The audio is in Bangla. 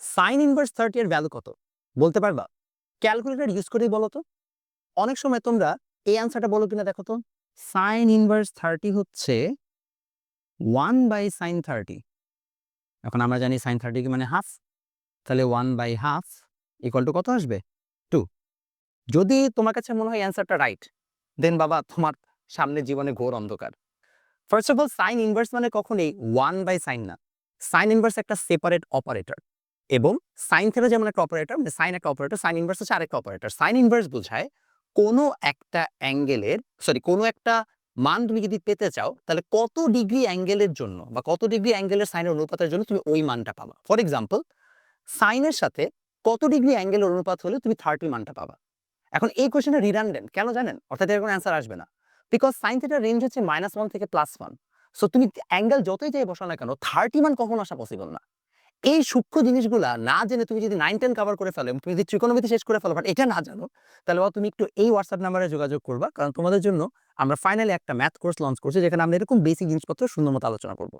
সাইন ইনভার্স থার্টি এর ভ্যালু কত? বলতে পারবা? ক্যালকুলেটর ইউজ করেই বলো তো। অনেক সময় তোমরা এই অ্যান্সারটা বলো কিনা দেখো তো। সাইন ইনভার্স থার্টি হচ্ছে ওয়ান বাই সাইন থার্টি এখন আমরা জানি সাইন থার্টি মানে হাফ তাহলে one by half equal to কত আসবে? টু যদি তোমার কাছে মনে হয় অ্যান্সারটা রাইট দেন বাবা তোমার সামনে জীবনে ঘোর অন্ধকার। First of all sine inverse মানে কখনোই ওয়ান বাই সাইন না। সাইন ইনভার্স একটা সেপারেট অপারেটর এবং সাইন থেটা যেমন একটা অপারেটর মানে সাইন একটা অপারেটর সাইন ইনভার্স হচ্ছে আরেকটা অপারেটর সাইন ইনভার্স বোঝায় কোনো একটা অ্যাঙ্গেলের সরি কোনো একটা মান তুমি যদি পেতে চাও, তাহলে কত ডিগ্রি অ্যাঙ্গেলের জন্য বা কত ডিগ্রি অ্যাঙ্গেলের সাইনের অনুপাতের জন্য তুমি ওই মানটা পাবা। ফর এক্সাম্পল সাইনের সাথে কত ডিগ্রি অ্যাঙ্গেলের অনুপাত হলে তুমি থার্টি মানটা পাবা। এখন এই কোয়েশনটা রিডান্ডেন্ট কেন জানেন? অর্থাৎ এর কোনো অ্যান্সার আসবে না। বিকজ সাইন থেটার রেঞ্জ হচ্ছে মাইনাস ওয়ান থেকে প্লাস ওয়ান সো তুমি অ্যাঙ্গেল যতই যাই বসাও না কেন থার্টি মান কখনো আসা পসিবল না। এই সূক্ষ্ম জিনিসগুলা না জেনে তুমি যদি নাইন টেন কভার করে ফেলো তুমি যদি ত্রিকোণমিতি শেষ করে ফেলো বাট এটা না জানো, তাহলে তুমি একটু এই হোয়াটসঅ্যাপ নাম্বারে যোগাযোগ করবা, কারণ তোমাদের জন্য আমরা ফাইনালি একটা ম্যাথ কোর্স লঞ্চ করছি, যেখানে আমরা এরকম বেসিক জিনিসপত্র সুন্দর মতো আলোচনা করব।